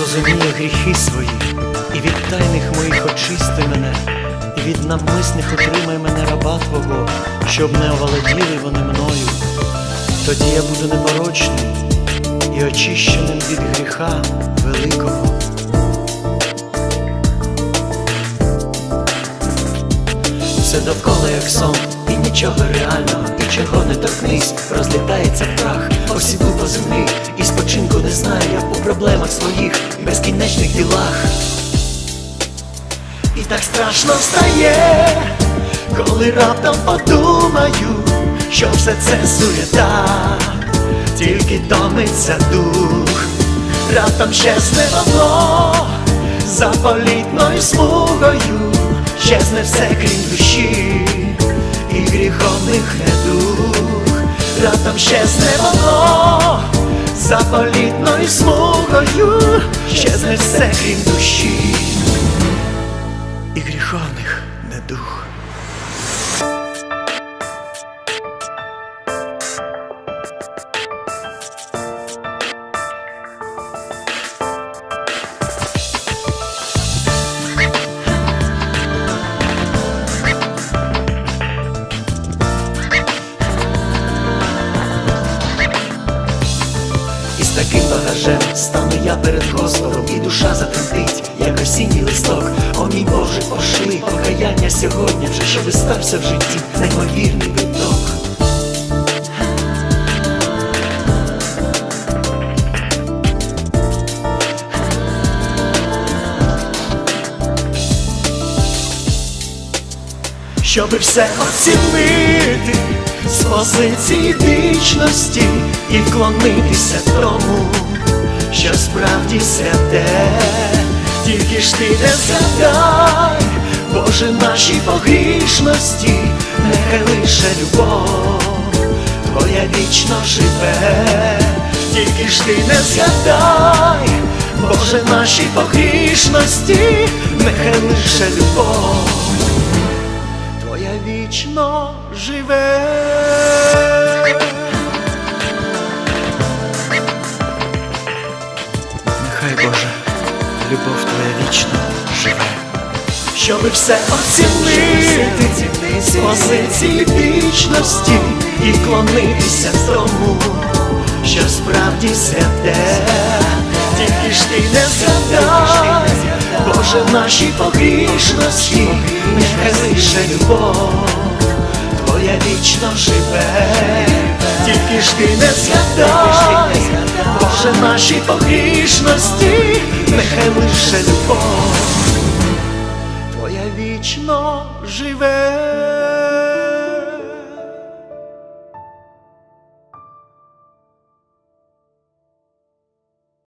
розуміє гріхи свої, і від тайних моїх очисти мене, і від навмисних отримай мене раба Твого, щоб не оволоділи вони мною. Тоді я буду непорочним і очищеним від гріха великого. Все довкола як сон, і нічого реального, і чого не торкнись, розлітається прах, осіду по землі, проблемах своїх, безкінечних ділах. І так страшно стає, коли раптом подумаю, що все це суєта, тільки томиться дух, раптом щезне воно за політною смугою, щезне все крім душі, і гріховних недух, раптом щезне воно за політною смугою, щезне все крім душі і гріховних недух. Таким багажем стану я перед Господом, і душа затремтить, як осінній листок. О мій Боже, пошли покаяння сьогодні, вже щоби стався в житті неймовірний виток. Щоби все оцінити з позиції вічності і вклонитися тому, що справді святе, тільки ж ти не згадай, Боже, наші погрішності, нехай лише любов Твоя вічно живе, тільки ж ти не згадай, Боже, наші погрішності, нехай лише любов вічно живе. Нехай Боже, любов Твоя вічно живе. Щоби все оцінити з позиції вічності і вклонитися тому, що справді святе, тільки ж ти не згадай, Боже, наші погрішності, нехай лише любов. Твоя вічно живе, тільки ж ти не згадай, Боже, наші погрішності, нехай лише любов. Твоя вічно живе.